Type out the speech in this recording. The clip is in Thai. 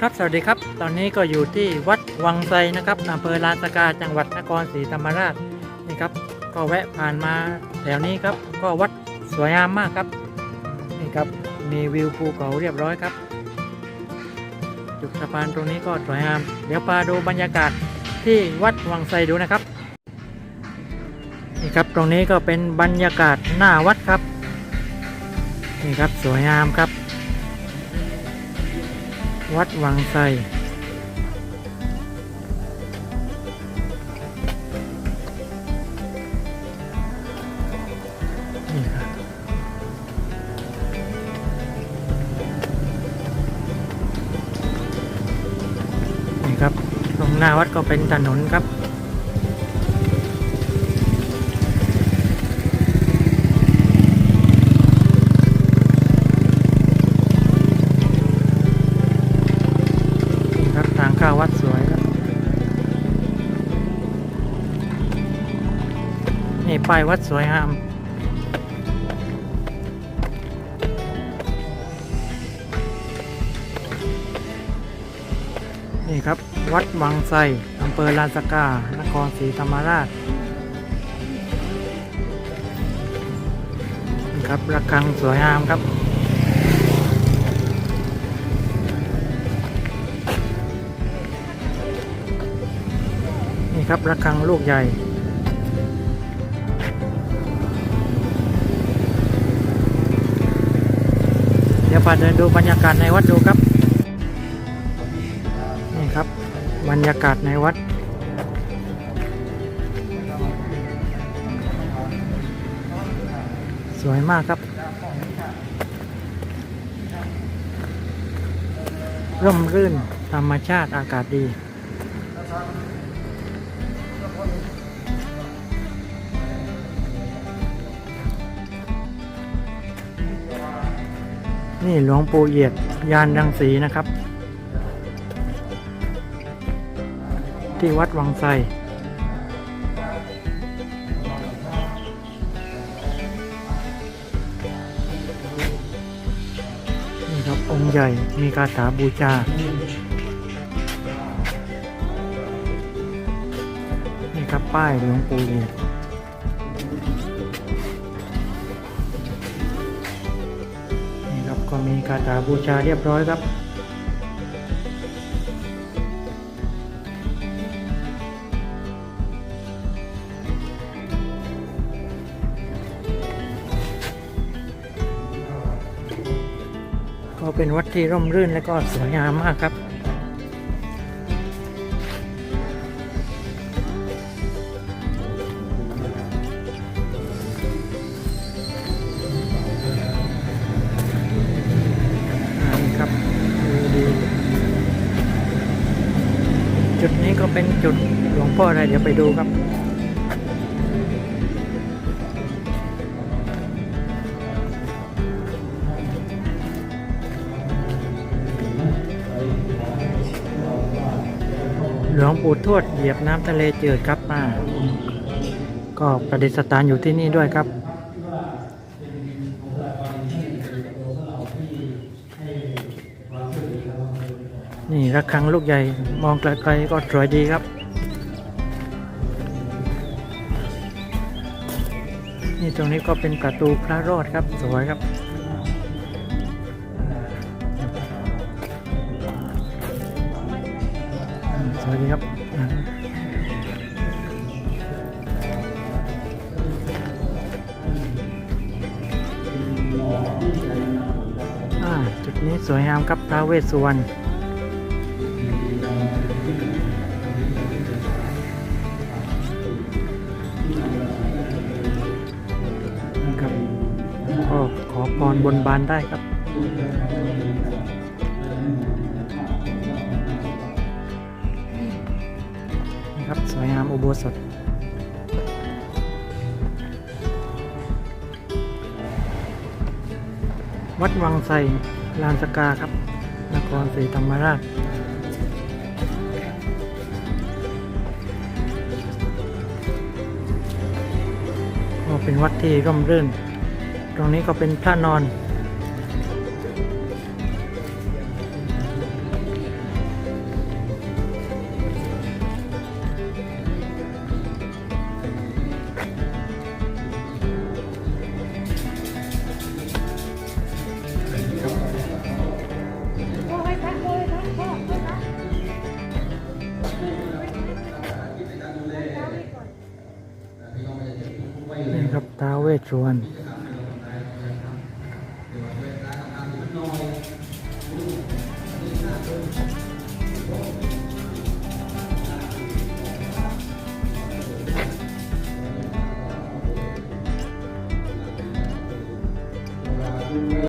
ครับสวัสดีครับ ตอนนี้ก็อยู่ที่วัดวังไซนะครับอำเภอลานสกาจังหวัดนครศรีธรรมราชนี่ครับ ก็แวะผ่านมาแถวนี้ครับ ก็วัดสวยงามมากครับนี่ครับมีวิวภูเขาเรียบร้อยครับ จุดสะพานตรงนี้ก็สวยงาม เดี๋ยวพาดูบรรยากาศที่วัดวังไซดูนะครับนี่ครับตรงนี้ก็เป็นบรรยากาศหน้าวัดครับนี่ครับสวยงามครับ วัดวังไซนี่ครับนี่ครับ ตรงหน้าวัดก็เป็นถนนครับ วัดสวยครับนี่ป้ายวัดสวยงามนี่ครับ วัดวังไซอำเภอลานสกา นครศรีธรรมราชนี่ครับระฆังสวยงามครับ ครับระฆังลูกใหญ่ เดี๋ยวพาเดินดูบรรยากาศในวัดดูครับ นี่ครับ บรรยากาศในวัดสวยมากครับ ร่มรื่นธรรมชาติอากาศดี นี่หลวงปู่เอียดยานรังสีนะครับ ที่วัดวังไซนี่ครับองค์ใหญ่มีคาถาบูชานี่ครับป้ายหลวงปู่เอียด ก็มีคาถาบูชาเรียบร้อยครับก็เป็นวัดที่ร่มรื่นและก็สวยงามมากครับ จุดนี้ก็เป็นจุดหลวงพ่ออะไรเดี๋ยวไปดูครับ หลวงปู่ทวดเหยียบน้ำทะเลเจืดครับมาก็ประดิษฐานอยู่ที่นี่ด้วยครับ นี่ระฆังลูกใหญ่มองไกลๆก็สวยดีครับ นี่ตรงนี้ก็เป็นประตูพระรอดครับสวยครับสวัสดีครับจุดนี้สวยงามครับท้าวเวสสุวรรณ ก็ขอพรบนบานได้ครับนะครับสวยงามอุโบสถวัดวังไซลานสกาครับ นครศรีธรรมราชก็เป็นวัดที่ร่มรื่น ตรงนี้ก็เป็นพระนอนนี่ครับท้าเวชชวน